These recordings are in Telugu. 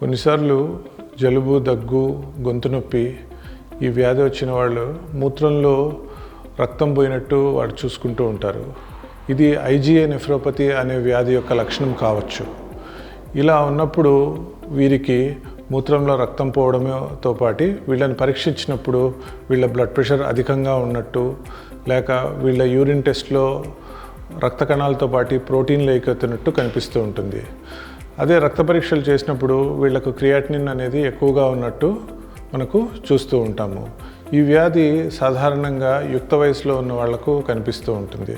కొన్నిసార్లు జలుబు దగ్గు గొంతు నొప్పి ఈ వ్యాధి వచ్చిన వాళ్ళు మూత్రంలో రక్తం పోయినట్టు వాడు చూసుకుంటూ ఉంటారు. ఇది ఐజీఏ నెఫ్రోపతి అనే వ్యాధి యొక్క లక్షణం కావచ్చు. ఇలా ఉన్నప్పుడు వీరికి మూత్రంలో రక్తం పోవడంతో పాటు వీళ్ళని పరీక్షించినప్పుడు వీళ్ళ బ్లడ్ ప్రెషర్ అధికంగా ఉన్నట్టు లేక వీళ్ళ యూరిన్ టెస్ట్లో రక్త కణాలతో పాటు ప్రోటీన్లు ఎక్కుతున్నట్టు కనిపిస్తూ ఉంటుంది. అదే రక్త పరీక్షలు చేసినప్పుడు వీళ్ళకు క్రియాటినిన్ అనేది ఎక్కువగా ఉన్నట్టు మనకు చూస్తూ ఉంటాము. ఈ వ్యాధి సాధారణంగా యుక్త వయసులో ఉన్న వాళ్ళకు కనిపిస్తూ ఉంటుంది.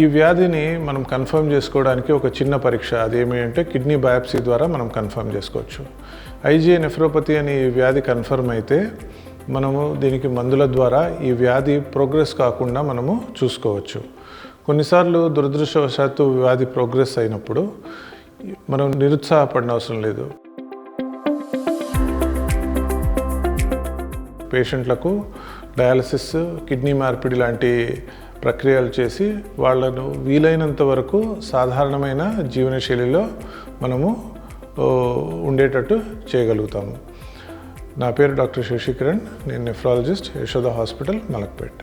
ఈ వ్యాధిని మనం కన్ఫర్మ్ చేసుకోవడానికి ఒక చిన్న పరీక్ష అదేమి అంటే కిడ్నీ బయాప్సీ ద్వారా మనం కన్ఫర్మ్ చేసుకోవచ్చు. ఐజీఏ నెఫ్రోపతి అనే ఈ వ్యాధి కన్ఫర్మ్ అయితే మనము దీనికి మందుల ద్వారా ఈ వ్యాధి ప్రోగ్రెస్ కాకుండా మనము చూసుకోవచ్చు. కొన్నిసార్లు దురదృష్టవశాత్తు వ్యాధి ప్రోగ్రెస్ అయినప్పుడు మనం నిరుత్సాహపడిన అవసరం లేదు. పేషెంట్లకు డయాలసిస్ కిడ్నీ మార్పిడి లాంటి ప్రక్రియలు చేసి వాళ్ళను వీలైనంత వరకు సాధారణమైన జీవనశైలిలో మనము ఉండేటట్టు చేయగలుగుతాము. నా పేరు డాక్టర్ శశికిరణ్ నేను nephrologist Yashoda hospital Malakpet